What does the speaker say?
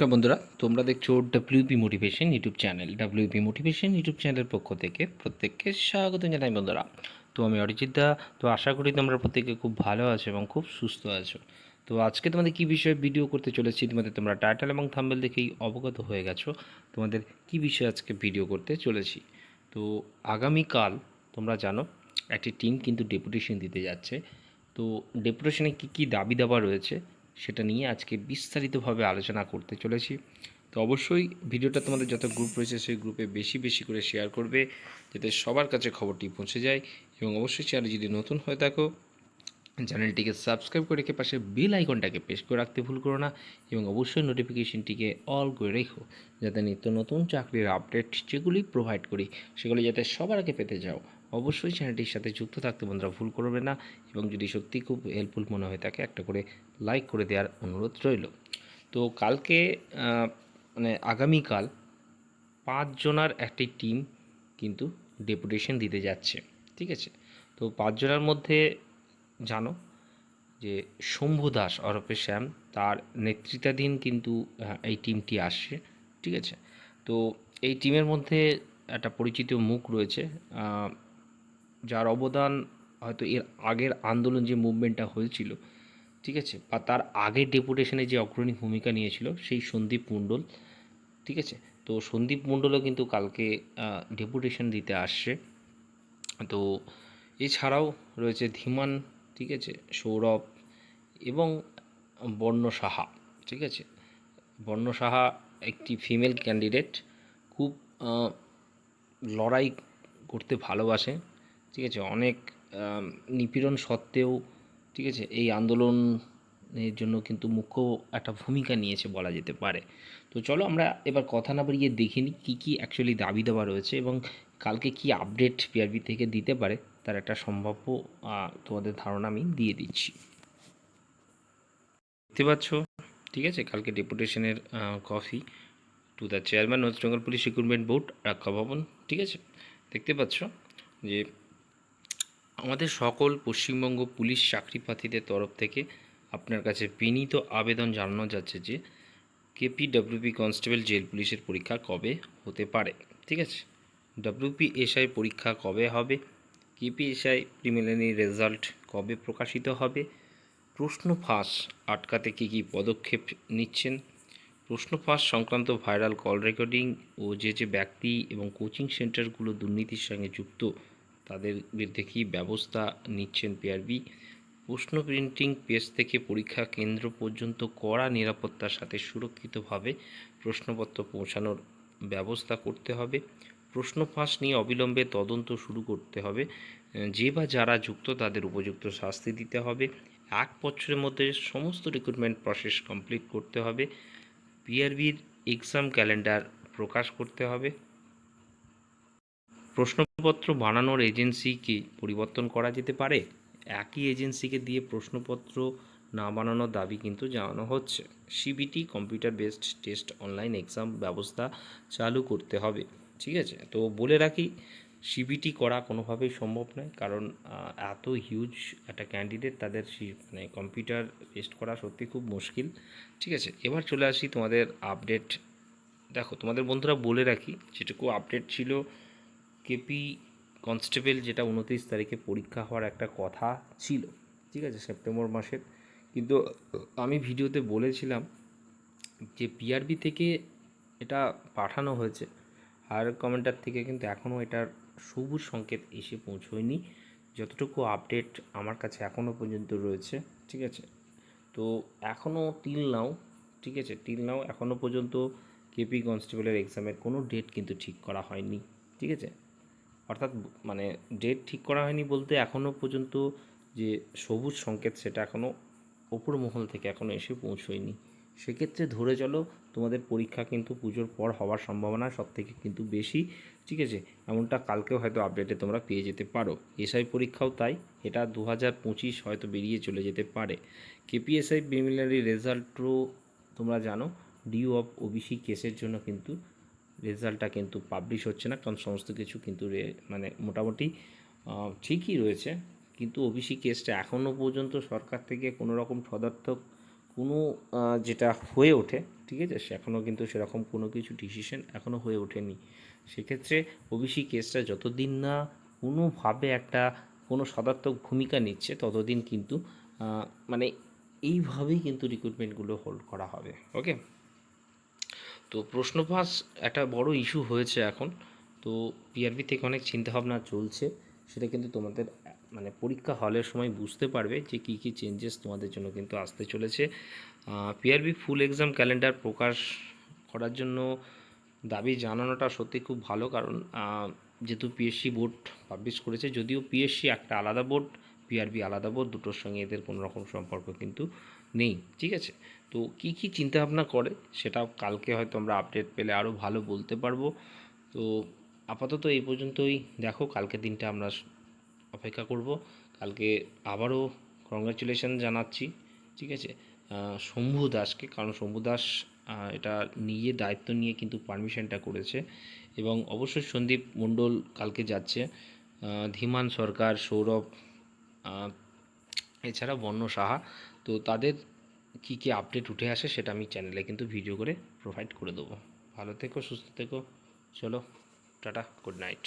নমস্কার বন্ধুরা, তোমরা দেখছ WP motivation YouTube channel WP motivation YouTube চ্যানেলের পক্ষ থেকে প্রত্যেককে স্বাগত জানাই বন্ধুরা। তো আমি অরিজিৎ দা, তো আশা করি তোমরা প্রত্যেকে খুব ভালো আছো এবং খুব সুস্থ আছো। তো আজকে তোমাদের কী বিষয়ে ভিডিও করতে চলেছি, তোমাদের তোমরা টাইটেল এবং থাম্বেল দেখেই অবগত হয়ে গেছো, তোমাদের কী বিষয়ে আজকে ভিডিও করতে চলেছি। তো আগামীকাল, তোমরা জানো, একটি টিম কিন্তু ডেপুটেশন দিতে যাচ্ছে। তো ডেপুটেশনে কী কী দাবি দাবা রয়েছে সেটা নিয়ে আজকে বিস্তারিতভাবে আলোচনা করতে চলেছি। তো অবশ্যই ভিডিওটা তোমাদের যত গ্রুপ রয়েছে, সেই গ্রুপে বেশি বেশি করে শেয়ার করবে, যাতে সবার কাছে খবরটি পৌঁছে যায় এবং অবশ্যই চ্যানেল যদি নতুন হয়ে থাকো চ্যানেলটিকে সাবস্ক্রাইব করে রেখে পাশে বেল আইকনটাকে প্রেস করে রাখতে ভুল করো না এবং অবশ্যই নোটিফিকেশনটিকে অল করে রেখো, যাতে নিত্য নতুন চাকরির আপডেট যেগুলি প্রোভাইড করি, সেগুলি যাতে সবার আগে পেতে যাও। অবশ্যই চ্যানেলটির সাথে যুক্ত থাকতে বন্ধুরা ভুল করবে না এবং যদি সত্যি খুব হেল্পফুল মনে হয়ে থাকে, একটা করে লাইক করে দেওয়ার অনুরোধ রইল। তো কালকে মানে আগামীকাল পাঁচজনার একটি টিম কিন্তু ডেপুটেশন দিতে যাচ্ছে, ঠিক আছে? তো পাঁচজনের মধ্যে জানো যে শম্ভু দাস অরপে শ্যাম, তার নেতৃত্বাধীন কিন্তু এই টিমটি আসছে, ঠিক আছে? তো এই টিমের মধ্যে একটা পরিচিত মুখ রয়েছে যার অবদান হয়তো এর আগের আন্দোলন যে মুভমেন্টটা হয়েছিল ঠিক আছে? বা তার আগের ডেপুটেশনে যে অগ্রণী ভূমিকা নিয়েছিল সেই সন্দীপ মণ্ডল, ঠিক আছে? তো সন্দীপ মণ্ডলও কিন্তু কালকে ডেপুটেশন দিতে আসছে। তো এছাড়াও রয়েছে ধীমান, ঠিক আছে? সৌরভ এবং বর্ণ সাহা, ঠিক আছে? বর্ণ সাহা একটি ফিমেল ক্যান্ডিডেট, খুব লড়াই করতে ভালোবাসে, ঠিক আছে? অনেক নিপীড়ন সত্ত্বেও ঠিক আছে? এই আন্দোলনের জন্য কিন্তু মুখ্য একটা ভূমিকা নিয়েছে বলা যেতে পারে। তো চলো আমরা এবার কথা না বাড়িয়ে দেখে নিই কী কী অ্যাকচুয়ালি দাবি দেওয়া রয়েছে এবং কালকে কি আপডেট পিআরবি থেকে দিতে পারে তার একটা সম্ভাব্য তোমাদের ধারণা আমি দিয়ে দিচ্ছি। দেখতে পাচ্ছ? ঠিক আছে? কালকে ডেপুটেশনের copy to the chairman West Bengal police recruitment board রাক্ষা ভবন, ঠিক আছে? দেখতে পাচ্ছ যে আমাদের সকল পশ্চিমবঙ্গ পুলিশ চাকরি প্রার্থীদের তরফ থেকে আপনার কাছে বিনীত আবেদন জানানো যাচ্ছে যে কেপি ডাব্লিউপি কনস্টেবল জেল পুলিশের পরীক্ষা কবে হতে পারে, ঠিক আছে? ডাব্লিউপি এসআই পরীক্ষা কবে হবে? কেপি এসআই প্রিমিনারি রেজাল্ট কবে প্রকাশিত হবে? প্রশ্ন ফাঁস আটকাতে কী কী পদক্ষেপ নিচ্ছেন? প্রশ্ন ফাঁস সংক্রান্ত ভাইরাল কল রেকর্ডিং ও যে যে ব্যক্তি এবং কোচিং সেন্টারগুলো দুর্নীতির সঙ্গে যুক্ত তাদের বিরুদ্ধে কী ব্যবস্থা নিচ্ছেন পিআরবি প্রশ্ন প্রিন্টিং পেজ থেকে পরীক্ষা কেন্দ্র পর্যন্ত কড়া নিরাপত্তার সাথে সুরক্ষিতভাবে প্রশ্নপত্র পৌঁছানোর ব্যবস্থা করতে হবে। প্রশ্ন ফাঁস নিয়ে অবিলম্বে তদন্ত শুরু করতে হবে। যে বা যারা যুক্ত তাদের উপযুক্ত শাস্তি দিতে হবে। এক বছরের মধ্যে সমস্ত রিক্রুটমেন্ট প্রসেস কমপ্লিট করতে হবে। পিআরবির এক্সাম ক্যালেন্ডার প্রকাশ করতে হবে। প্রশ্নপত্র বানানোর এজেন্সি কি পরিবর্তন করা যেতে পারে? একই এজেন্সিকে দিয়ে প্রশ্নপত্র না বানানোর দাবি কিন্তু জানানো হচ্ছে। CBT computer based test online exam ব্যবস্থা চালু করতে হবে, ঠিক আছে? তো বলে রাখি, সিবিটি করা কোনোভাবেই সম্ভব নয়, কারণ এত হিউজ একটা ক্যান্ডিডেট তাদের মানে কম্পিউটার টেস্ট করা সত্যি খুব মুশকিল, ঠিক আছে? এবার চলে আসি তোমাদের আপডেট দেখো তোমাদের বন্ধুরা বলে রাখি, যেটুকু আপডেট ছিল কেপি কনস্টেবল যেটা উনত্রিশ তারিখে পরীক্ষা হওয়ার একটা কথা ছিল, ঠিক আছে, সেপ্টেম্বর মাসের। কিন্তু আমি ভিডিওতে বলেছিলাম যে পিআরবি থেকে এটা পাঠানো হয়েছে, আর কমেন্টার থেকে কিন্তু এখনও এটার সবুজ সংকেত এসে পৌঁছয়নি। যতটুকু আপডেট আমার কাছে এখনও পর্যন্ত রয়েছে, ঠিক আছে। তো এখনও টিল নাও ঠিক আছে টিল নাও এখনও পর্যন্ত কেপি কনস্টেবলের এক্সামের কোনো ডেট কিন্তু ঠিক করা হয়নি, ঠিক আছে। অর্থাৎ মানে ডেট ঠিক করা হয়নি বলতে এখনও পর্যন্ত যে সবুজ সংকেত সেটা এখনও ওপর মহল থেকে এখনও এসে পৌঁছয়নি। সেক্ষেত্রে ধরে চলো তোমাদের পরীক্ষা কিন্তু পুজোর পর হওয়ার সম্ভাবনা সব থেকে কিন্তু বেশি, ঠিক আছে? এমনটা কালকেও হয়তো আপডেটে তোমরা পেয়ে যেতে পারো। এসআই পরীক্ষাও তাই, এটা দু হাজার পঁচিশ হয়তো বেরিয়ে চলে যেতে পারে। কেপিএসআই প্রিমিনারি রেজাল্টও তোমরা জানো ডিউ অফ ওবিসি কেসের জন্য কিন্তু রেজাল্টটা কিন্তু পাবলিশ হচ্ছে না, কারণ সমস্ত কিছু কিন্তু মানে মোটামুটি ঠিকই রয়েছে। কিন্তু ওবিসি কেসটা এখনও পর্যন্ত সরকার থেকে কোনো রকম সদর্থক, কোনো যেটা হয়ে ওঠে, ঠিক আছে? এখনও কিন্তু সেরকম কোনো কিছু ডিসিশন এখনও হয়ে ওঠেনি। সেক্ষেত্রে ওবিসি কেসটা যতদিন না কোনোভাবে একটা, কোনো সদার্থক ভূমিকা নিচ্ছে, ততদিন কিন্তু মানে এইভাবেই কিন্তু রিক্রুটমেন্টগুলো হোল্ড করা হবে ওকে তো প্রশ্ন ফাঁস একটা বড় ইস্যু হয়েছে এখন। তো পিআরবি থেকে অনেক চিন্তাভাবনা চলছে। সেটা কিন্তু তোমাদের মানে পরীক্ষা হলের সময় বুঝতে পারবে যে কী কী চেঞ্জেস তোমাদের জন্য কিন্তু আসতে চলেছে। পিআরবি ফুল এক্সাম ক্যালেন্ডার প্রকাশ করার জন্য দাবি জানানোটা সত্যি খুব ভালো। কারণ যেহেতু পিএসসি বোর্ড পাবলিশ করেছে, যদিও পিএসসি একটা আলাদা বোর্ড পিআরবি আলাদা বোর্ড দুটোর সঙ্গে এদের কোনো রকম সম্পর্ক কিন্তু নেই, ঠিক আছে? তো কী কী চিন্তাভাবনা করে সেটা কালকে হয়তো আমরা আপডেট পেলে আরও ভালো বলতে পারব। তো আপাতত এই পর্যন্তই। দেখো, কালকে দিনটা আমরা অপেক্ষা করব। কালকে আবারও কংগ্রাচুলেশন জানাচ্ছি, ঠিক আছে? শম্ভু দাসকে, কারণ শম্ভু দাস এটা নিয়ে দায়িত্ব নিয়ে কিন্তু পারমিশনটা করেছে। এবং অবশ্যই সন্দীপ মণ্ডল কালকে যাচ্ছে। ধীমান সরকার, সৌরভ এছাড়া বন্য সাহা, তো তাদের কী কী আপডেট উঠে আসে সেটা আমি চ্যানেলে কিন্তু ভিডিও করে প্রোভাইড করে দেবো। ভালো থেকো, সুস্থ থেকো, চলো, টাটা গুড নাইট